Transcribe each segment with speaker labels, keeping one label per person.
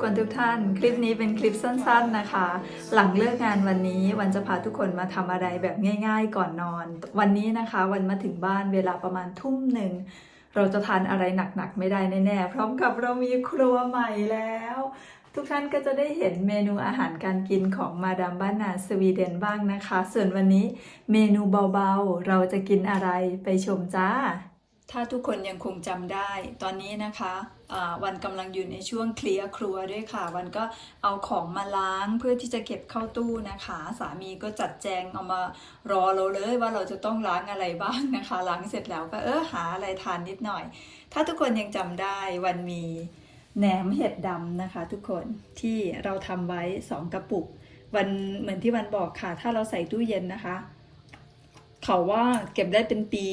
Speaker 1: กคนทุกท่าน คลิปนี้เป็นคลิปสั้นๆนะคะ หลังเลิกงานวันนี้วันจะพาทุกคนมาทำอะไรแบบง่ายๆก่อนนอน วันนี้นะคะวันมาถึงบ้านเวลาประมาณทุ่มหนึ่งเราจะทานอะไรหนักๆไม่ได้แน่ๆพร้อมกับเรามีครัวใหม่แล้ว ทุกท่านก็จะได้เห็นเมนูอาหารการกินของมาดามบ้านนาสวีเดนบ้างนะคะ ส่วนวันนี้เมนูเบาๆ เราจะกินอะไรไปชมจ้า ถ้าทุกคนยังคงจำได้ ตอนนี้นะคะวันกำลังอยู่ในช่วงเคลียร์ครัวด้วยค่ะ วันก็เอาของมาล้างเพื่อที่จะเก็บเข้าตู้นะคะ สามีก็จัดแจงเอามารอเราเลยว่าเราจะต้องล้างอะไรบ้างนะคะ ล้างเสร็จแล้วก็เออหาอะไรทานนิดหน่อย ถ้าทุกคนยังจำได้วันมีแหนมเห็ดดำนะคะ ทุกคนที่เราทำไว้ 2 กระปุก วันเหมือนที่วันบอกค่ะ ถ้าเราใส่ตู้เย็นนะคะ เขาว่าเก็บได้เป็นปี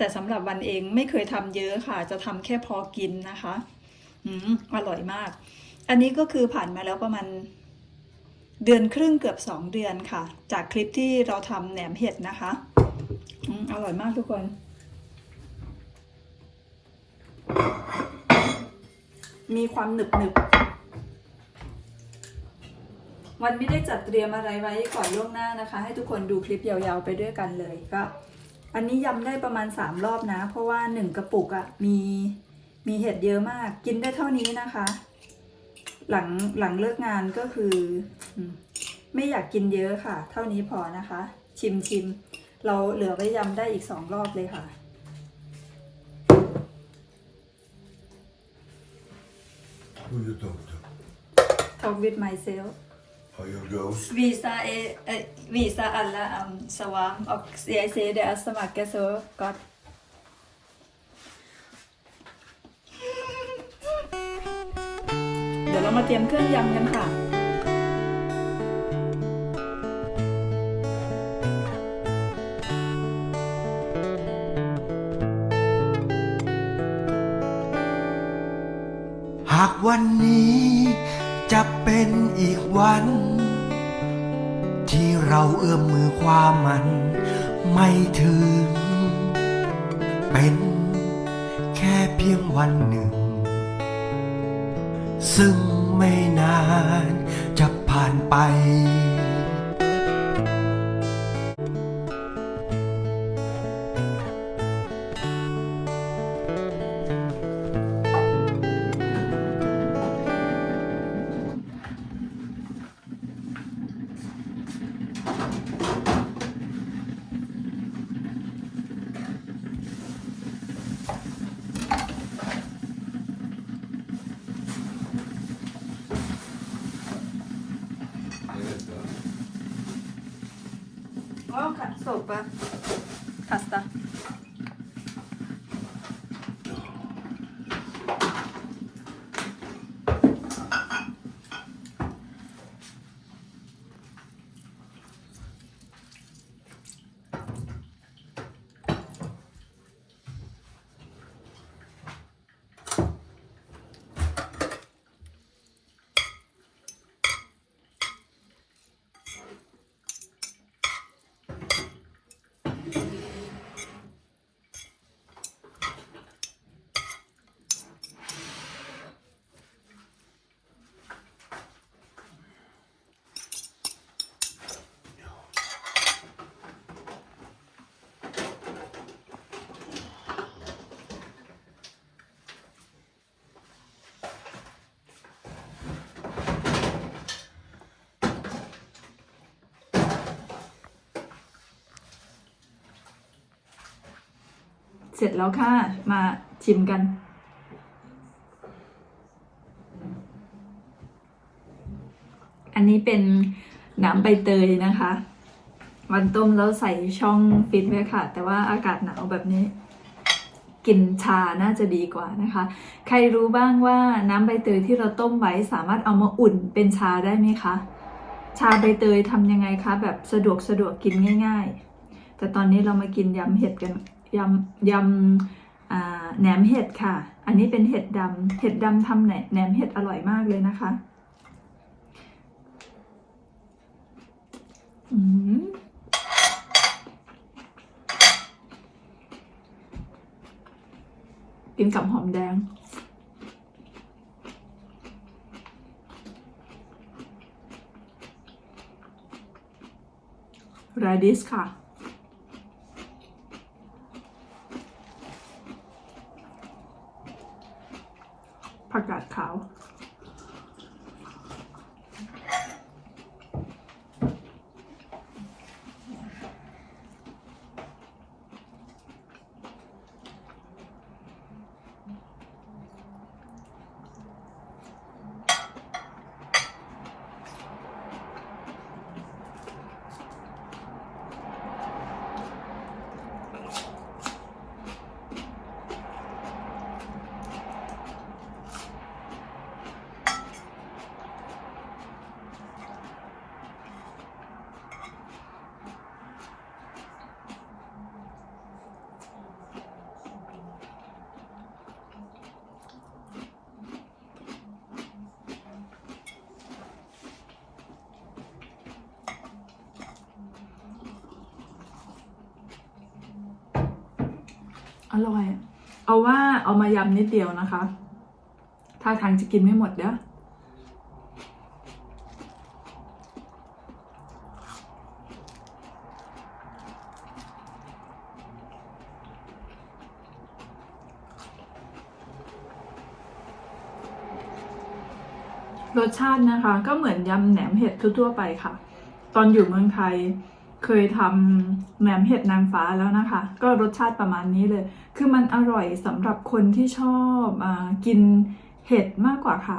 Speaker 1: แต่สำหรับวันเองไม่เคยทำเยอะค่ะ จะทำแค่พอกินนะคะอืมอร่อยมาก อันนี้ก็คือผ่านมาแล้วประมาณเดือนครึ่งเกือบสองเดือนค่ะ จากคลิปที่เราทำแหนมเห็ดนะคะอืมอร่อยมากทุกคนมีความหนึบหนึบวันไม่ได้จัดเตรียมอะไรไว้ก่อนล่วงหน้านะคะ ให้ทุกคนดูคลิปยาวๆไปด้วยกันเลยก็ อันนี้ยำได้ประมาณสามรอบนะ เพราะว่าหนึ่งกระปุกอะ่ะมีมีเห็ดเยอะมาก กินได้เท่านี้นะคะ หลังหลังเลิกงานก็คืออืมไม่อยากกินเยอะค่ะ เท่านี้พอนะคะ ชิมชิมเราเหลือไว้ยำได้อีกสองรอบเลยค่ะ
Speaker 2: Hoe je dood.
Speaker 1: Talk with myself
Speaker 2: Har jag ghost?
Speaker 1: Visa är äh, visa alla um, svam och jag ser det smakar så gott เดี๋ยวเรามาเตรียมเครื่องยำกันค่ะ
Speaker 3: หากวันนี้จะเป็น อีกวัน ที่เราเอื้อมมือความมันไม่ถึง เป็นแค่เพียงวันหนึ่ง ซึ่งไม่นานจะผ่านไป
Speaker 1: เสร็จแล้วค่ะ มาชิมกัน อันนี้เป็นน้ำใบเตยนะคะ วันต้มแล้วใส่ช่องฟิตไว้ค่ะ แต่ว่าอากาศหนาวแบบนี้ กินชาน่าจะดีกว่านะคะ ใครรู้บ้างว่าน้ำใบเตยที่เราต้มไว้สามารถเอามาอุ่นเป็นชาได้ไหมคะ ชาใบเตยทำยังไงคะ แบบสะดวกสะดวกกินง่าย ๆ แต่ตอนนี้เรามากินยำเห็ดกัน ยำยำแหนมเห็ดค่ะ อันนี้เป็นเห็ดดำเห็ดดำทำแหนมเห็ดอร่อยมากเลยนะคะกินกับหอมแดงรดิสค่ะ อร่อย เอาว่าเอามายำนิดเดียวนะคะ ถ้าทางจะกินไม่หมดเด้อรสชาตินะคะ ก็เหมือนยำแหนมเห็ดทั่วๆไปค่ะ ตอนอยู่เมืองไทย เคยทำแหนมเห็ดนางฟ้าแล้วนะคะ ก็รสชาติประมาณนี้เลย คือมันอร่อยสำหรับคนที่ชอบอากินเห็ดมากกว่าค่ะ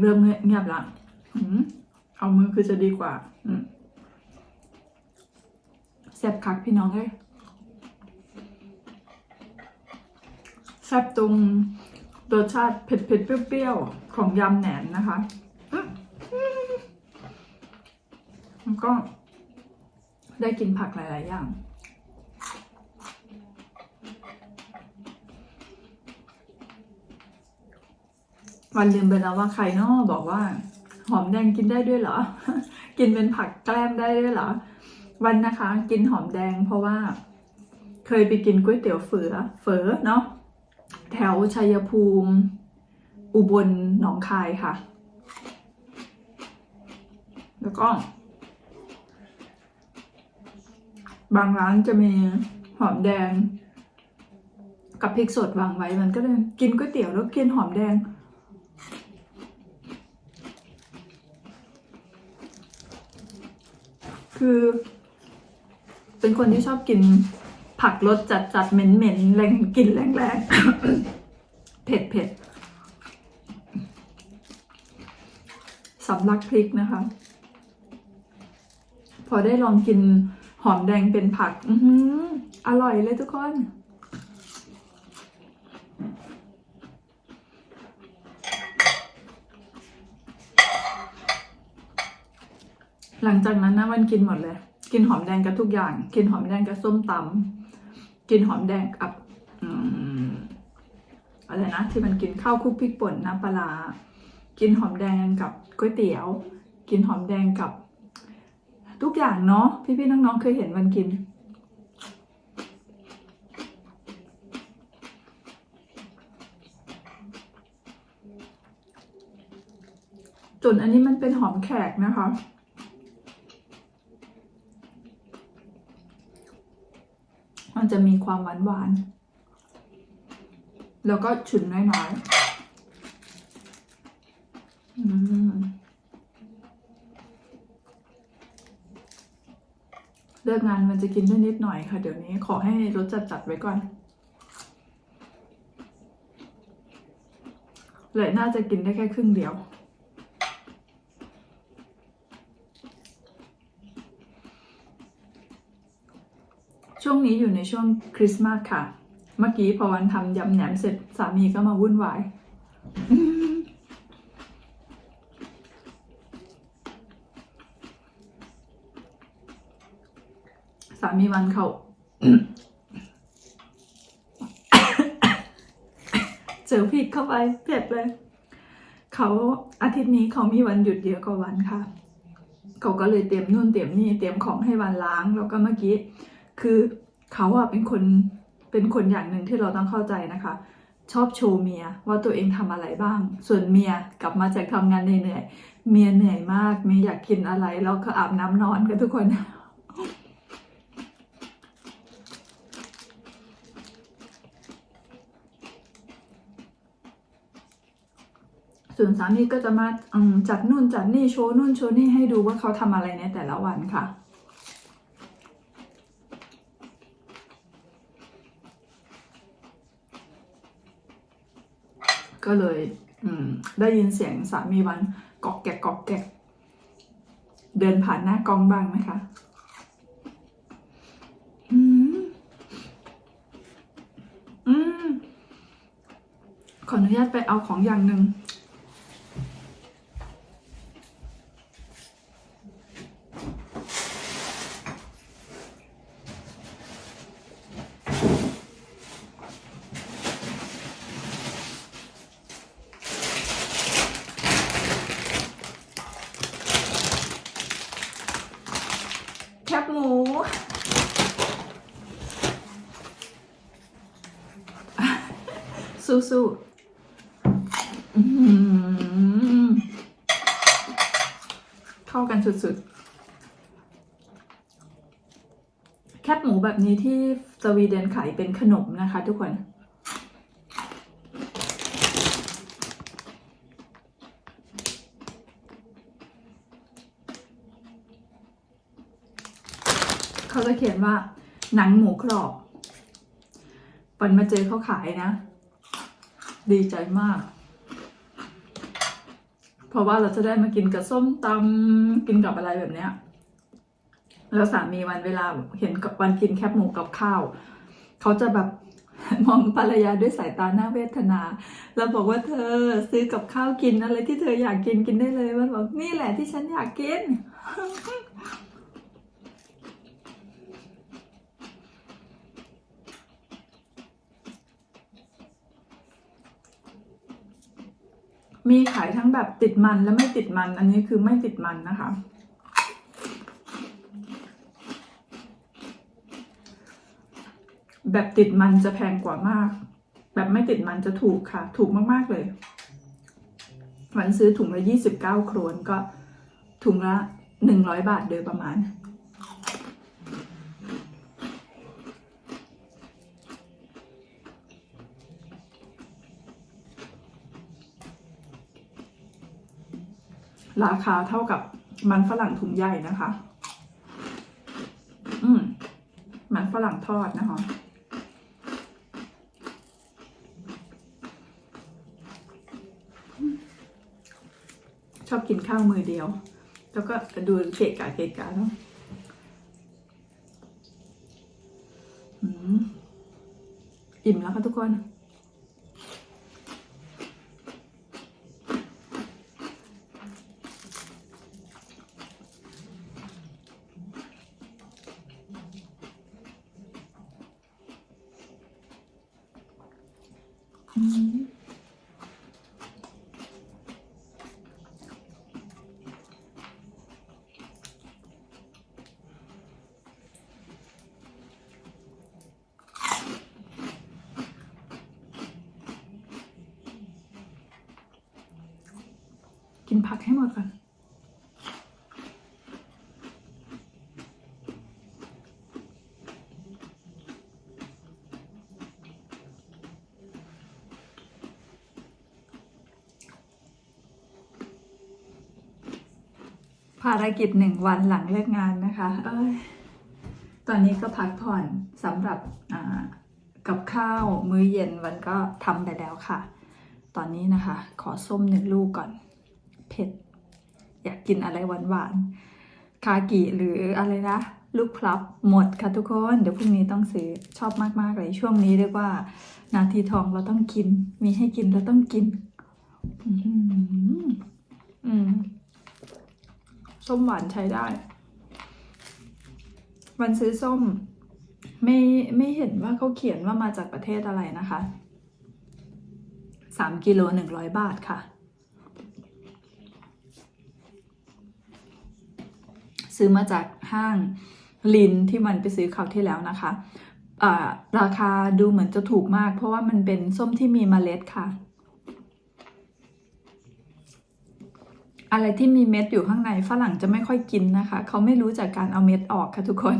Speaker 1: เริ่มเงียบละอเอามือคือจะดีกว่าแซ่บคักพี่น้องเอ้ยแซ่บตรงรสชาติเผ็ดเผ็ดๆเปรี้ยวๆ ของยำแหนมนะคะมแล้วก็ได้กินผักหลาย ๆ อย่าง วันลืมไปแล้วว่าใครนอบอกว่า หอมแดงกินได้ด้วยเหรอ กินเป็นผักแกล้มได้ด้วยเหรอ วันนะคะ กินหอมแดงเพราะว่า เคยไปกินก๋วยเตี๋ยวเฝอเฝอเนาะแถวชัยภูมิ อุบลหนองคายค่ะ แล้วก็ บางร้านจะมีหอมแดง กับพริกสดวางไว้มันก็เลยกินก๋วยเตี๋ยวแล้วกินหอมแดง คือ เป็นคนที่ชอบกินผักรสจัดจัดเหม็นเหม็นแรงกลิ่นแรงแรงเผ็ดเผ็ดสำลักพริกนะคะ พอได้ลองกินหอมแดงเป็นผัก อืออร่อยเลยทุกคน หลังจากนั้นนะวันกินหมดเลย กินหอมแดงกับทุกอย่าง กินหอมแดงกับส้มตำกินหอมแดงกับอะไรนะที่มันกินข้าวคลุกพริกป่นน้ำปลากินหอมแดงกับก๋วยเตี๋ยว กินหอมแดงกับ ทุกอย่างเนาะพี่ๆน้องๆเคยเห็นวันกิน จนอันนี้มันเป็นหอมแขกนะคะ มันจะมีความหวานหวานๆแล้วก็ฉุนน้อยๆ อืมเลิกงานมันจะกินได้นิดหน่อยค่ะ เดี๋ยวนี้ขอให้รสจัดๆไว้ก่อนเลยน่าจะกินได้แค่ครึ่งเดียว ช่วงนี้อยู่ในช่วงคริสต์มาสค่ะ เมื่อกี้พอวันทำยำแหนมเสร็จสามีก็มาวุ่นวาย สามีวันเขาเจอผิดเข้าไปเผ็ดเลย เขาอาทิตย์นี้เขามีวันหยุดเยอะกว่าวันค่ะ เขาก็เลยเตรียมนู่นเตรียมนี่เตรียมของให้วันล้าง แล้วก็เมื่อกี้ คือเขาอะเป็นคนเป็นคนอย่างหนึ่งที่เราต้องเข้าใจนะคะ ชอบโชว์เมียว่าตัวเองทำอะไรบ้าง ส่วนเมียกลับมาจากทำงานเหนื่อยเมียเหนื่อยมากเมียอยากกินอะไร แล้วก็อาบน้ำนอนกันทุกคนส่วนสามีก็จะมาจัดนู่นจัดนี่โชว์นู่นโชว์นี่ให้ดูว่าเขาทำอะไรในแต่ละวันค่ะ ก็เลยได้ยินเสียงสามีวันกอกแกกกอกแกกเดินผ่านหน้ากล้องบ้างนะคะอืมอืมขออนุญาตไปเอาของอย่างหนึ่ง แคบหมู สู้ๆอื้เข้ากันสุดๆ แคบหมูแบบนี้ที่สวีเดนขายเป็นขนมนะคะทุกคนเขาจะเขียนว่าหนังหมูกรอบปันมาเจอเขาขายนะ ดีใจมาก เพราะว่าเราจะได้มากินกับส้มตำกินกับอะไรแบบเนี้ย แล้วสามีวันเวลาเห็นกับวันกินแคบหมูกับข้าว เขาจะแบบมองภรรยาด้วยสายตาหน้าเวทนา แล้วบอกว่าเธอซื้อกับข้าวกินอะไรที่เธออยากกินกินได้เลยมันบอกนี่แหละที่ฉันอยากกิน มีขายทั้งแบบติดมันและไม่ติดมัน อันนี้คือไม่ติดมันนะคะ แบบติดมันจะแพงกว่ามาก แบบไม่ติดมันจะถูกค่ะ ถูกมากๆเลยวันซื้อถุงละยี่สิบเก้าโครนก็ถุงละหนึ่งร้อยบาทโดยประมาณ ราคาเท่ากับมันฝรั่งถุงใหญ่นะคะ อืม มันฝรั่งทอดนะคะชอบกินข้าวมือเดียว แล้วก็ดูเกะกะเกะกะเนาะอืมอิ่มแล้วค่ะทุกคน กินผักให้หมดก่อน ภารกิจหนึ่งวันหลังเลิกงานนะคะ เอ้ย ตอนนี้ก็พักผ่อนสำหรับอ่ากับข้าวมื้อเย็นวันก็ทำไปแล้วค่ะ ตอนนี้นะคะ ขอส้มหนึ่งลูกก่อน เผ็ด อยากกินอะไรหวานๆ คากิหรืออะไรนะ ลูกพลับหมดค่ะทุกคน เดี๋ยวพรุ่งนี้ต้องซื้อชอบมากๆเลยช่วงนี้เรียกว่า นาทีทองเราต้องกิน มีให้กินเราต้องกิน อืมอืม ส้มหวานใช้ได้ วันซื้อส้ม ไม่ไม่เห็นว่าเขาเขียนว่ามาจากประเทศอะไรนะคะสามกิโลหนึ่งร้อยบาทค่ะ ซื้อมาจากห้างลินที่มันไปซื้อคราวที่แล้วนะคะอ่าราคาดูเหมือนจะถูกมาก เพราะว่ามันเป็นส้มที่มีเมล็ดค่ะ อะไรที่มีเม็ดอยู่ข้างในฝรั่งจะไม่ค่อยกินนะคะ เขาไม่รู้จากการเอาเม็ดออกค่ะทุกคน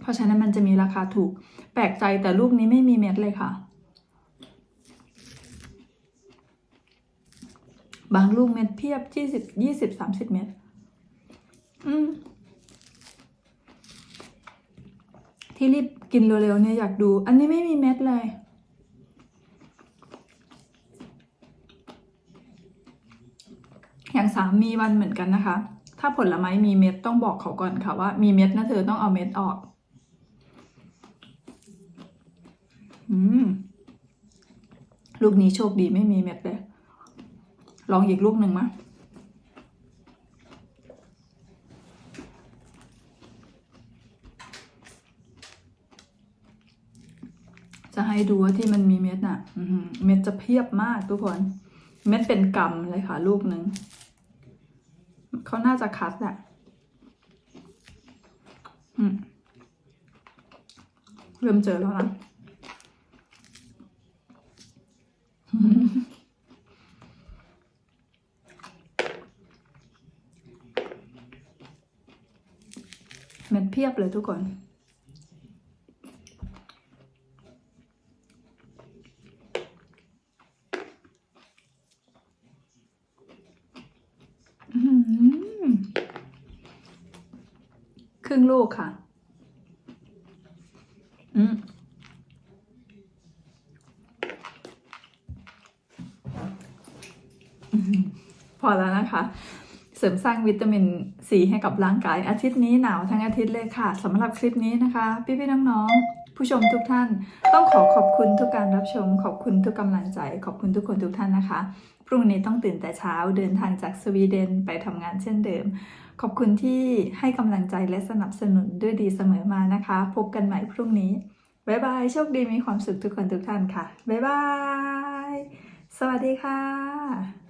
Speaker 1: เพราะฉะนั้นมันจะมีราคาถูก แปลกใจแต่ลูกนี้ไม่มีเม็ดเลยค่ะ บางลูกเม็ดเพียบยี่สิบยี่สิบสามสิบเม็ดอืมที่รีบกินเร็วๆเนี่ยอยากดู อันนี้ไม่มีเม็ดเลย อย่างสามมีวันเหมือนกันนะคะ ถ้าผลไม้มีเม็ดต้องบอกเขาก่อนค่ะว่ามีเม็ดนะเธอต้องเอาเม็ดออก อืม ลูกนี้โชคดีไม่มีเม็ดเลย ลองอีกลูกหนึ่งมะจะให้ดูว่าที่มันมีเม็ดน่ะเม็ดจะเพียบมากทุกคน เม็ดเป็นกำเลยค่ะ ลูกหนึ่ง เขาน่าจะคัดแหละอืมเริ่มเจอแล้วนะเม็นเพียบเลยทุกคน อื้อหือ รึ่งลูกค่ะ อืมพอแล้วนะคะ เสริมสร้างวิตามินซีให้กับร่างกาย อาทิตย์นี้หนาวทั้งอาทิตย์เลยค่ะสำหรับคลิปนี้นะคะ พี่ๆน้องๆ ผู้ชมทุกท่าน ต้องขอขอบคุณทุกการรับชม ขอบคุณทุกกำลังใจ ขอบคุณทุกคนทุกท่านนะคะ พรุ่งนี้ต้องตื่นแต่เช้าเดินทางจากสวีเดนไปทำงานเช่นเดิม ขอบคุณที่ให้กำลังใจและสนับสนุนด้วยดีเสมอมานะคะ พบกันใหม่พรุ่งนี้บ๊ายบายโชคดีมีความสุขทุกคนทุกท่านค่ะบ๊ายบาย สวัสดีค่ะ